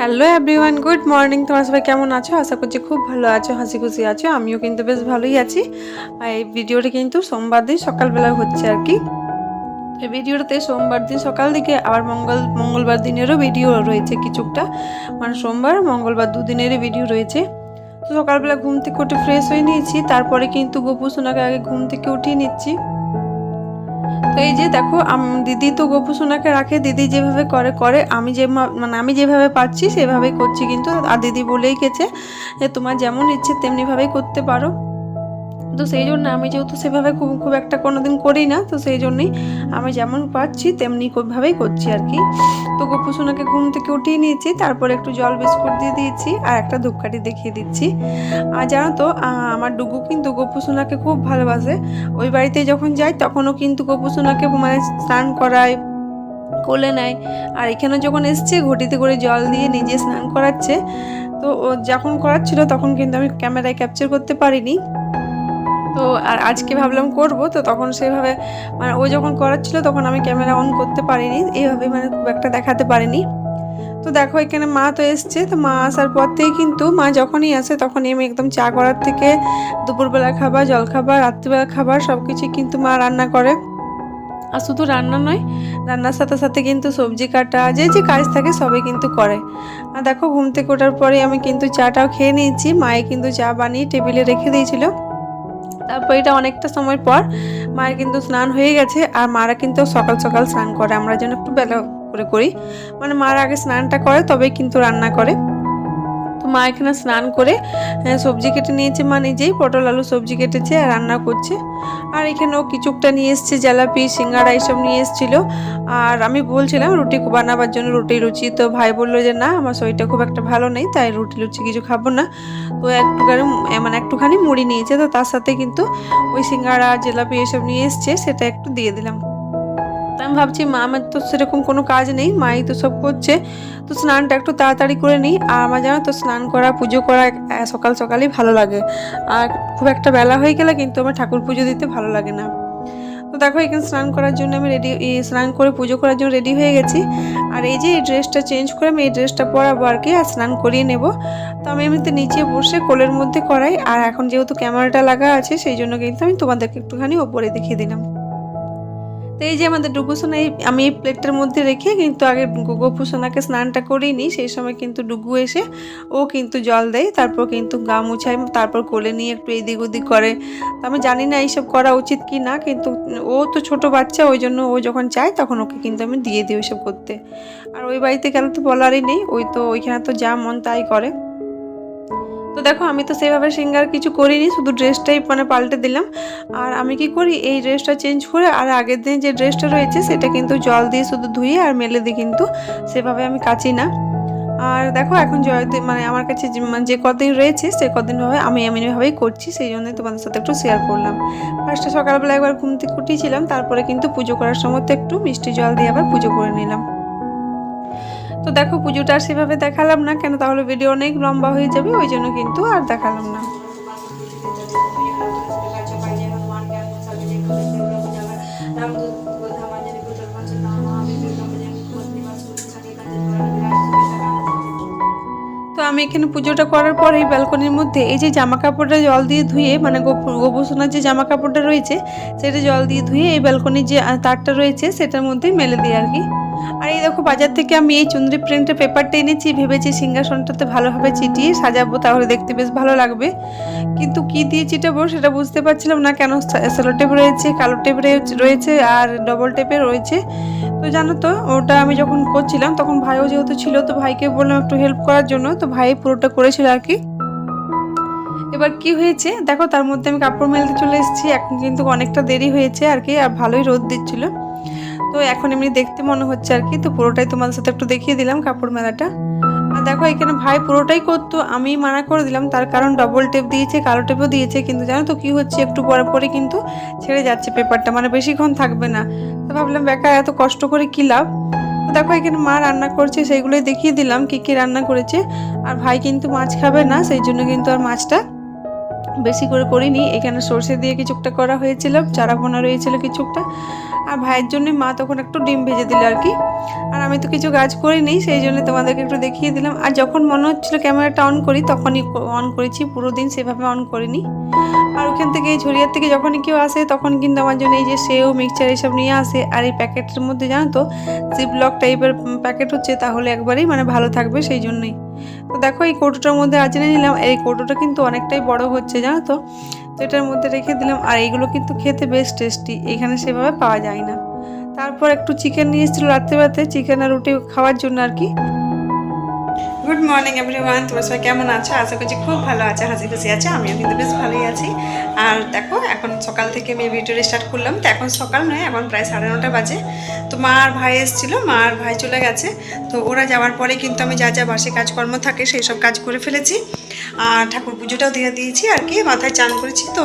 Hello everyone good morning তোমার সবাই কেমন আছো? আশা করছি খুব ভালো আছো হাসি খুশি আছো। আমিও কিন্তু বেশ ভালোই আছি। আর এই ভিডিওটা কিন্তু সোমবার দিন সকালবেলা হচ্ছে আর কি। এই ভিডিওটাতে সোমবার দিন সকাল দিকে আবার মঙ্গল, মঙ্গলবার দিনেরও ভিডিও রয়েছে কিছুটা মানে সোমবার, মঙ্গলবার দুদিনেরই ভিডিও রয়েছে। তো সকালবেলা ঘুম থেকে উঠে ফ্রেশ হয়ে নিয়েছি। তারপরে কিন্তু গোপু সোনাকে আগে ঘুম থেকে উঠিয়ে নিচ্ছি। তো এই যে দেখো দিদি তো গোপু সোনাকে রাখে, দিদি যেভাবে করে করে, আমি যে মানে আমি যেভাবে পাচ্ছি সেভাবেই করছি কিন্তু, আর দিদি বলেই গেছে যে তোমার যেমন ইচ্ছে তেমনিভাবেই করতে পারো। তো সেই জন্য আমি যেহেতু সেভাবে খুব খুব একটা কোনোদিন করি না, তো সেই জন্যই আমি যেমন পারছি তেমনি কো- ভাবেই করছি আর কি। তো গোপু সোনাকে ঘুম থেকে উঠিয়ে নিয়েছি, তারপরে একটু জল বিস্কুট দিয়ে দিয়েছি আর একটা ধূপকাঠি দেখিয়ে দিচ্ছি। আর জানো তো আমার ডুগু কিন্তু গোপু সোনাকে খুব ভালোবাসে। ওই বাড়িতে যখন যাই তখনও কিন্তু গোপু সোনাকে মানে স্নান করায়, কোলে নেয়। আর এখানে যখন এসছে, ঘটিতে করে জল দিয়ে নিজে স্নান করাচ্ছে। তো ও যখন করাচ্ছিল তখন কিন্তু আমি ক্যামেরায় ক্যাপচার করতে পারিনি। তো আর আজকে ভাবলাম করব, তো তখন সেভাবে মানে ও যখন করাচ্ছিল তখন আমি ক্যামেরা অন করতে পারিনি, এইভাবে মানে খুব একটা দেখাতে পারিনি। তো দেখো এখানে মা তো এসছে, তো মা আসার পর থেকে কিন্তু মা যখনই আসে তখনই আমি একদম চা করার থেকে দুপুরবেলা খাবার জল খাবার রাত্রিবেলা খাবার সব কিছুই কিন্তু মা রান্না করে। আর শুধু রান্না নয়, রান্নার সাথে সাথে কিন্তু সবজি কাটা, যে যে কাজ থাকে সবই কিন্তু করে। আর দেখো ঘুম থেকে ওঠার পরে আমি কিন্তু চাটাও খেয়ে নিয়েছি, মায়ে কিন্তু চা বানিয়ে টেবিলে রেখে দিয়েছিল। তারপর এটা অনেকটা সময় পর মায়ের কিন্তু স্নান হয়ে গেছে, আর মারা কিন্তু সকাল সকাল স্নান করে। আমরা যেন একটু বেলা করে করি। মানে মারা আগে স্নানটা করে, তবেই কিন্তু রান্না করে। মা এখানে স্নান করে আহ, সবজি কেটে নিয়েছে মা নিজেই পটল আলু সবজি কেটেছে আর রান্না করছে। আর এখানে ও কিছুকটা নিয়ে এসছে জালাপি সিঙ্গারা এসব নিয়ে এসেছিল। আর আমি বলছিলাম রুটি বানাবার জন্য রুটি লুচি তো ভাই বলল যে না আমার শরীরটা খুব একটা ভালো নেই তাই রুটি লুচি কিছু খাব না। তো একটুখানি মানে একটুখানি মুড়ি নিয়েছে তো তার সাথে কিন্তু ওই সিঙ্গারা জিলাপি এসব নিয়ে এসছে সেটা একটু দিয়ে দিলাম। আমি ভাবছি মা আমার তো সেরকম কোনো কাজ নেই, মাই তো সব করছে। তো স্নানটা একটু তাড়াতাড়ি করে নিই। আর আমার জানো তো স্নান করা, পুজো করা সকাল সকালই ভালো লাগে। আর খুব একটা বেলা হয়ে গেলে কিন্তু আমার ঠাকুর পুজো দিতে ভালো লাগে না। তো দেখো, এখানে স্নান করার জন্য আমি রেডি স্নান করে পুজো করার জন্য রেডি হয়ে গেছি। আর এই যে এই ড্রেসটা চেঞ্জ করে আমি এই ড্রেসটা পরাবো আর কি, আর স্নান করিয়ে নেব। তো আমি এমনিতে নিচে বসে কোলের মধ্যে করাই। আর এখন যেহেতু ক্যামেরাটা লাগা আছে, সেই জন্য কিন্তু আমি তোমাদেরকে একটুখানি ওপরে দেখিয়ে দিলাম। তো এই যে আমাদের ডুগুসোনা, এই আমি এই প্লেটটার মধ্যে রেখে কিন্তু আগে গোপুসোনাকে স্নানটা করিয়ে নিই। সেই সময় কিন্তু ডুগু এসে ও কিন্তু জল দেয়, তারপর কিন্তু গা মুছায়, তারপর কোলে নিয়ে একটু এদিক ওদিক করে। তো আমি জানি না এইসব করা উচিত কি না, কিন্তু ও তো ছোট বাচ্চা, ওই জন্য ও যখন চায় তখন ওকে কিন্তু আমি দিয়ে দিই ওইসব করতে। আর ওই বাড়িতে গেলে তো বলারই নেই, ওই তো ওইখানে তো যা মন তাই করে। তো দেখো, আমি তো সেভাবে সিঙ্গার কিছু করিনি, শুধু ড্রেসটাই মানে পাল্টে দিলাম। আর আমি কি করি, এই ড্রেসটা চেঞ্জ করে আর আগের দিন যে ড্রেসটা রয়েছে, সেটা কিন্তু জল দিয়ে শুধু ধুয়ে আর মেলে দিই কিন্তু, সেভাবে আমি কাচি না। আর দেখো, এখন জয়দিন মানে আমার কাছে মানে যে কদিন রয়েছে, সে কদিনভাবে আমি এমনিভাবেই করছি, সেই জন্যই তোমাদের সাথে একটু শেয়ার করলাম। ফার্স্টে সকালবেলা একবার ঘুম থেকে উঠিয়েছিলাম তারপরে কিন্তু পুজো করার সময় তো একটু মিষ্টি জল দিয়ে আবার পুজো করে নিলাম। তো দেখো পুজোটা আর সেভাবে দেখালাম না, কেন তাহলে ভিডিও অনেক লম্বা হয়ে যাবে, ওই জন্য কিন্তু আর দেখালাম না। আমি এখানে পুজোটা করার পর এই ব্যালকনির মধ্যে এই যে জামা কাপড়টা জল দিয়ে ধুয়ে মানে গোবসোনার যে জামা কাপড়টা রয়েছে, সেটা জল দিয়ে ধুয়ে এই ব্যালকনির যে তারটা রয়েছে, সেটার মধ্যে মেলে দিই আর কি। আর এই দেখো বাজার থেকে আমি এই চুন্দ্রি প্রিন্টের পেপারটা এনেছি, ভেবেছি সিংহাসনটাতে ভালোভাবে চিটিয়ে সাজাবো, তাহলে দেখতে বেশ ভালো লাগবে। কিন্তু কি দিয়ে চিটাবো সেটা বুঝতে পারছিলাম না, কেন সেলো টেপ রয়েছে, কালো টেপ রয়েছে আর ডবল টেপে রয়েছে। তো জানো তো, ওটা আমি যখন করছিলাম, তখন ভাইও যেহেতু ছিল, তো ভাইকে বললাম একটু হেল্প করার জন্য, তো ভাই পুরোটা করেছিল আর কি। এবার কি হয়েছে? দেখো, তার মধ্যে আমি কাপড় মেলতে চলে এসেছি। এখন কিন্তু অনেকটা দেরি হয়েছে আর কি, আর ভালোই রোদ দিচ্ছিল। তো এখন এমনি দেখতে মনে হচ্ছে আর কি, তো পুরোটাই তোমাদের সাথে একটু দেখিয়ে দিলাম কাপড় মেলাটা। আর দেখো, এখানে ভাই পুরোটাই করতো আমি মানা করে দিলাম। তার কারণ ডবল টেপ দিয়েছে, কালো টেপও দিয়েছে, কিন্তু জানো তো কি হচ্ছে? একটু পরে পরে কিন্তু ছেড়ে যাচ্ছে পেপারটা মানে বেশিক্ষণ থাকবে না। তো ভাবলাম, বেকার এত কষ্ট করে কী লাভ? দেখো, এখানে মা রান্না করছে, সেইগুলোই দেখিয়ে দিলাম কি কি রান্না করেছে। আর ভাই কিন্তু মাছ খাবে না, সেই জন্য কিন্তু আর মাছটা বেশি করে করিনি। এখানে সর্ষে দিয়ে কিছুটা করা হয়েছিল চারাপোনা রয়েছিল কিছুটা আর ভাইয়ের জন্য মা তখন একটু ডিম ভেজে দিল আর কি। আর আমি তো কিছু কাজ করিনি, সেই জন্য তোমাদেরকে একটু দেখিয়ে দিলাম। আর যখন মনে হচ্ছিল ক্যামেরাটা অন করি, তখনই অন করেছি, পুরো দিন সেভাবে অন করিনি। ওখান থেকে এই ঝরিয়ার থেকে যখনই কেউ আসে, তখন কিন্তু আমার জন্য এই যে সেও, মিক্সচার এসব নিয়ে আসে। আর এই প্যাকেটের মধ্যে জানো তো জিপলক টাইপের প্যাকেট হচ্ছে, তাহলে একবারেই মানে ভালো থাকবে সেই জন্যই। তো দেখো, এই কৌটোটার মধ্যে আজ নিলাম। এই কৌটোটা কিন্তু অনেকটাই বড় হচ্ছে, জানো তো? তো এটার মধ্যে রেখে দিলাম। আর এইগুলো কিন্তু খেতে বেশ টেস্টি এখানে সেভাবে পাওয়া যায় না। তারপর একটু চিকেন নিয়ে এসেছিল রাত্রেবেলাতে চিকেন আর রুটি খাওয়ার জন্য আর কি। গুড মর্নিং এভরিওয়ান তোমার সবাই কেমন আছো? আশা করছি খুব ভালো আছে, হাসি খুশি আছে। আমিও কিন্তু বেশ ভালোই আছি। আর দেখো, এখন সকাল থেকে আমি ভিডিওটা স্টার্ট করলাম। তো এখন সকাল নয়, এখন প্রায় সাড়ে নটা বাজে। তো মা আর ভাই এসেছিল, মা আর ভাই চলে গেছে। তো ওরা যাওয়ার পরে কিন্তু আমি যা যা বাসে কাজকর্ম থাকে সেই সব কাজ করে ফেলেছি। আর ঠাকুর পুজোটাও দিয়ে দিয়েছি আর কি, মাথায় চান করেছি। তো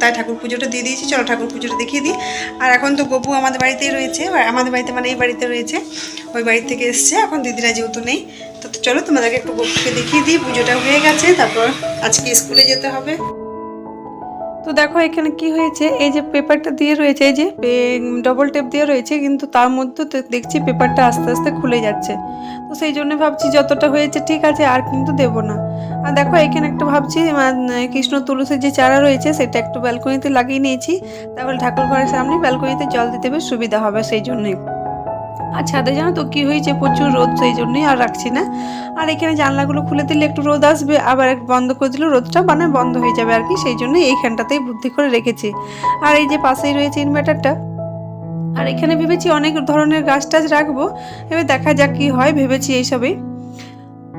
তাই ঠাকুর পুজোটা দিয়ে দিয়েছি। চলো ঠাকুর পুজোটা দেখিয়ে দিই। আর এখন তো গপু আমাদের বাড়িতেই রয়েছে আমাদের বাড়িতে মানে এই বাড়িতে রয়েছে। ওই বাড়ি থেকে এসছে। এখন দিদিরা যেহেতু নেই তো চলো তোমাদেরকে একটু গপুকে দেখিয়ে দিই, পুজোটা হয়ে গেছে, তারপর আজকে স্কুলে যেতে হবে। তো দেখো এখানে কি হয়েছে, এই যে পেপারটা দিয়ে রয়েছে, এই যে ডবল টেপ দিয়ে রয়েছে, কিন্তু তার মধ্যে দেখছি পেপারটা আস্তে আস্তে খুলে যাচ্ছে। তো সেই জন্য ভাবছি যতটা হয়েছে ঠিক আছে, আর কিন্তু দেব না। আর দেখো এখানে একটা ভাবছি কৃষ্ণ তুলসীর যে চারা রয়েছে, সেটা একটু ব্যালকনিতে লাগিয়ে নিয়েছি। তাহলে ঠাকুর ঘরের সামনে ব্যালকনিতে জল দিতে বেশ সুবিধা হবে, সেই জন্যই। আর ছাদে জানো তো কী হয়েছে? প্রচুর রোদ, সেই জন্যই আর রাখছি না। আর এখানে জানলাগুলো খুলে দিলে একটু রোদ আসবে, আবার বন্ধ করে দিলে রোদটা মানে বন্ধ হয়ে যাবে আর কি, সেই জন্য এইখানটাতেই বুদ্ধি করে রেখেছি। আর এই যে পাশেই রয়েছে ইনভার্টারটা আর এখানে ভেবেছি অনেক ধরনের গাছ টাছ রাখব। এবার দেখা যাক কী হয়, ভেবেছি এইসবই।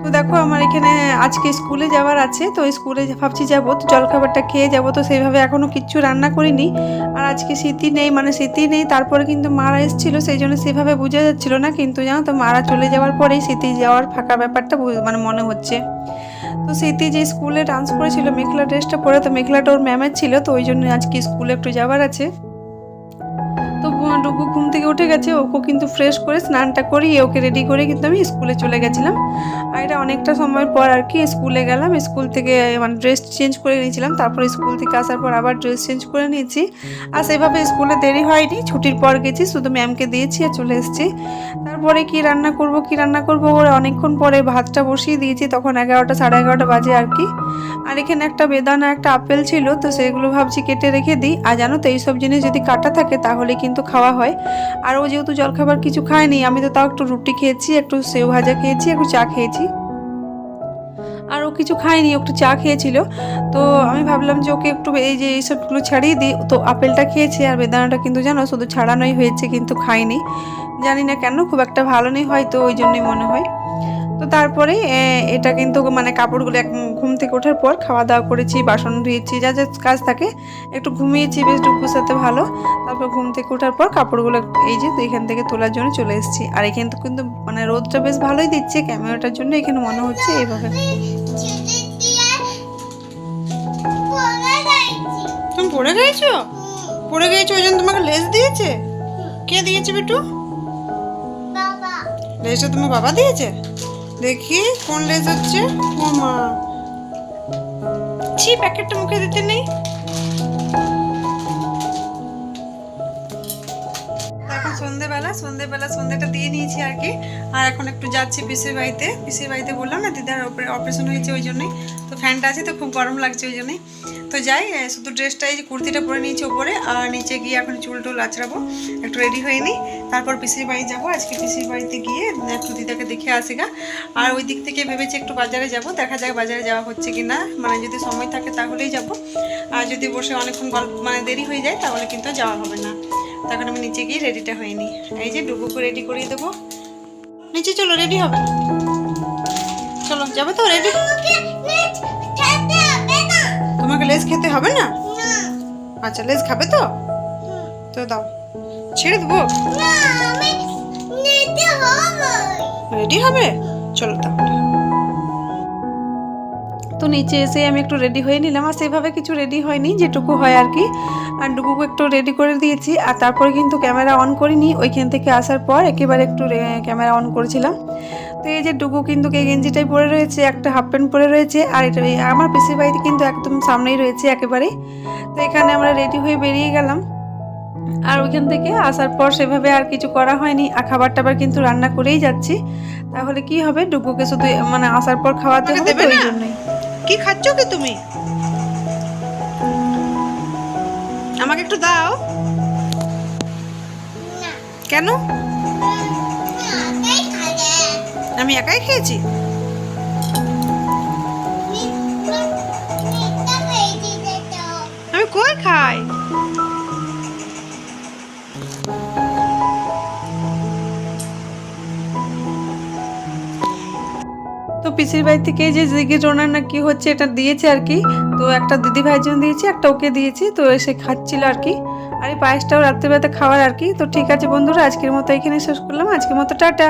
তো দেখো আমার এখানে আজকে স্কুলে যাওয়ার আছে, তো স্কুলে ভাবছি যাব, তো জলখাবারটা খেয়ে যাব, তো সেইভাবে এখনও কিচ্ছু রান্না করিনি। আর আজকে শীতই নেই মানে শীতই নেই, তারপরে কিন্তু মারা এসেছিল, সেই জন্য সেভাবে বোঝা যাচ্ছিল না, কিন্তু জানো তো, মারা চলে যাওয়ার পরেই শীতে যাওয়ার ফাঁকা ব্যাপারটা মানে মনে হচ্ছে। তো স্মৃতি যে স্কুলে ডান্স করেছিল মেঘলা ড্রেসটা পরে, তো মেঘলাটা ওর ম্যামের ছিল, তো ওই জন্য আজকে স্কুলে একটু যাওয়ার আছে। তো বু- ঘুম থেকে উঠে গেছে, ওকে কিন্তু ফ্রেশ করে স্নানটা করিয়ে ওকে রেডি করে কিন্তু আমি স্কুলে চলে গেছিলাম। আর এটা অনেকটা সময় পর আর কি স্কুলে গেলাম স্কুল থেকে মানে ড্রেস চেঞ্জ করে নিয়েছিলাম, তারপর স্কুল থেকে আসার পর আবার ড্রেস চেঞ্জ করে নিয়েছি। আর সেভাবে স্কুলে দেরি হয়নি, ছুটির পর গেছি, শুধু ম্যামকে দিয়েছি আর চলে এসেছি। তারপরে কি রান্না করব, কি রান্না করব, ওরা অনেকক্ষণ পরে ভাতটা বসিয়ে দিয়েছি, তখন এগারোটা, সাড়ে এগারোটা বাজে আর কি। আর এখানে একটা বেদানা, একটা আপেল ছিল, তো সেগুলো ভাবছি কেটে রেখে দিই। আর জানো তো, এইসব জিনিস যদি কাটা থাকে, তাহলে কিন্তু খাওয়া হয়। আর ও যেহেতু জলখাবার কিছু খায়নি, আমি তো তাও একটু রুটি খেয়েছি, একটু সেও ভাজা খেয়েছি, একটু চা খেয়েছি। আর ও কিছু খায়নি একটু চা খেয়েছিল। তো আমি ভাবলাম যে ওকে একটু এই যে এইসবগুলো ছাড়িয়ে দিই। তো আপেলটা খেয়েছে আর বেদানাটা কিন্তু জানো, শুধু ছাড়ানোই হয়েছে, কিন্তু খায়নি। জানি না কেন, খুব একটা ভালো নেই হয়তো, ওই জন্যই মনে হয়। তো তারপরে এটা কিন্তু মানে কাপড়গুলো এক ঘুম থেকে ওঠার পর খাওয়া দাওয়া করেছি বাসন ধুয়েছি যা যা কাজ থাকে একটু ঘুমিয়েছি বেশ ডুবুর সাথে ভালো। তারপর ঘুম থেকে ওঠার পর কাপড়গুলো এই যে এখান থেকে তোলার জন্য চলে এসেছি। আর এখানে তো কিন্তু মানে রোদটা বেশ ভালোই দিচ্ছে ক্যামেরাটার জন্য এখানে মনে হচ্ছে এইভাবে। তুমি পড়ে গেছো পড়ে গেছো ওই জন্য তোমাকে লেজ দিয়েছে? কে দিয়েছে বিটু? লেজটা তোমার বাবা দিয়েছে? দেখি কোন লেজ হচ্ছে? ও মা। ছি প্যাকেটটা মুখে দিতে নেই। সন্ধেবেলা সন্ধেটা দিয়ে নিয়েছি আর কি। আর এখন একটু যাচ্ছি পিসির বাড়িতে। পিসির বাড়িতে বললাম না, দিদার অপারেশন হয়েছে ওই জন্যই। তো ফ্যানটা আছে, তো খুব গরম লাগছে ওই জন্যই। তো যাই শুধু ড্রেসটা এই যে কুর্তিটা পরে নিয়েছি ওপরে, আর নিচে গিয়ে এখন চুল টুল আছড়াবো। একটু রেডি হয়ে নিই তারপর পিসির বাড়ি যাব। আজকে পিসির বাড়িতে গিয়ে একটু দিদাকে দেখে আসি গা। আর ওই দিক থেকে ভেবেছি একটু বাজারে যাব। দেখা যাক বাজারে যাওয়া হচ্ছে কি না মানে যদি সময় থাকে তাহলেই যাব। আর যদি বসে অনেকক্ষণ গল্প মানে দেরি হয়ে যায় তাহলে কিন্তু যাওয়া হবে না। তখন আমি নিচে গিয়ে রেডিটা হয়ে নিই। এই যে ডুবুকে রেডি করিয়ে দেবো। নিচে চলো রেডি হবে। চলো যাবে তো রেডি তোমাকে লেজ খেতে হবে না? আচ্ছা লেজ খাবে তো? তো দাও। ছেড়ে দেবো? রেডি হবে? চলো তাহলে। নিচে এসে আমি একটু রেডি হয়ে নিলাম আর সেভাবে কিছু রেডি হয়নি যেটুকু হয় আর কি। আর ডুবুকে একটু রেডি করে দিয়েছি। আর তারপরে কিন্তু ক্যামেরা অন করিনি ওইখান থেকে আসার পর একেবারে একটু ক্যামেরা অন করেছিলাম। তো এই যে ডুগু কিন্তু এই গেঞ্জিটাই পরে রয়েছে একটা হাফ প্যান্ট পরে রয়েছে আর এটা আমার পিসির বাড়িতে কিন্তু একদম সামনেই রয়েছে একেবারে তো এখানে আমরা রেডি হয়ে বেরিয়ে গেলাম। আর ওইখান থেকে আসার পর সেভাবে আর কিছু করা হয়নি আর খাবার টাবার কিন্তু রান্না করেই যাচ্ছি। তাহলে কি হবে? ডুগুকে শুধু মানে আসার পর খাওয়াতে হবে তো দেবে ওই জন্যই। কি খাচ্ছ কি তুমি আমাকে একটু দাও কেন আমি একাই খেয়েছি আমি কই খাই পিসির বাড়ি থেকে যে জিগি জোনার না কি হচ্ছে এটা দিয়েছে আর কি, তো একটা দিদি ভাইয়ের দিয়েছি, একটা ওকে দিয়েছি, তো এসে খাচ্ছিল আর কি। আর এই পায়েসটাও রাত্রেবেলাতে খাওয়ার আর কি, তো ঠিক আছে বন্ধুরা, আজকের মতো এখানে শেষ করলাম, আজকের মতো টাটা।